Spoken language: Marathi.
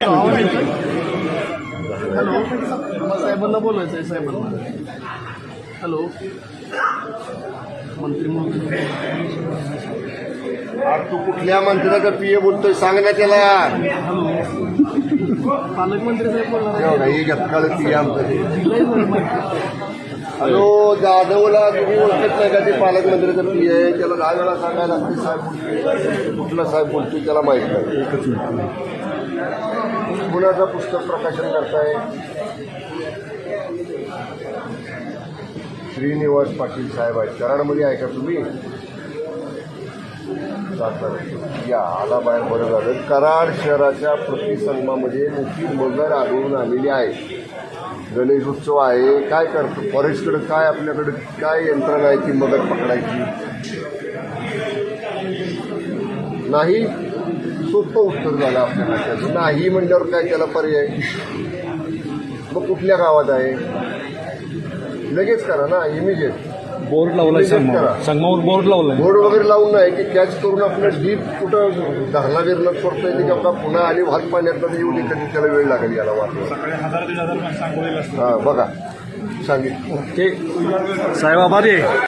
हॅलो साहेबांना बोलायचं आहे साहेबांना. हॅलो? मंत्री महोदय तू कुठल्या मंत्र्याचा पीए बोलतोय सांग ना त्याला. हॅलो? पालकमंत्री साहेब बोलणार हे घेतकाळ पीए आमचं. हॅलो जाधवला तुम्ही ओळखत नाही का ते पालकमंत्र्याचा पीए आहे? त्याला दहा वेळा सांगायला लागते साहेब. बोलतोय कुठला साहेब बोलतोय त्याला माहीत नाही. एकच कुणाचं पुस्तक प्रकाशन करताय. श्रीनिवास पाटील साहेब आहेत. कराडमध्ये आहे का तुम्ही? या आला बाहेर. बरं झालं. कराड शहराच्या प्रतिसंगमामध्ये मोठी मगर आढळून आलेली आहे. गणेश उत्सव आहे. काय करतो? फॉरेस्टकडे काय आपल्याकडे काय यंत्रणा आहे ती मगर पकडायची? नाही? सोपं उत्तर झालं आपल्याला. त्याचं नाही म्हणल्यावर काय त्याला पर्याय? मग कुठल्या गावात आहे? लगेच करा ना इमिजिएट बोर्ड लावलाय करा. संगमावर. संगमावर बोर्ड लावलाय. बोर्ड वगैरे लावून नाही की कॅच करून आपलं डीप कुठं धरणा बिरणं करता येते का पुन्हा आणि भात पाण्यात येऊन कधी त्याला वेळ लागेल याला वाटलं. हा बघा. सांगितलं. ते साहेब आभारी आहे.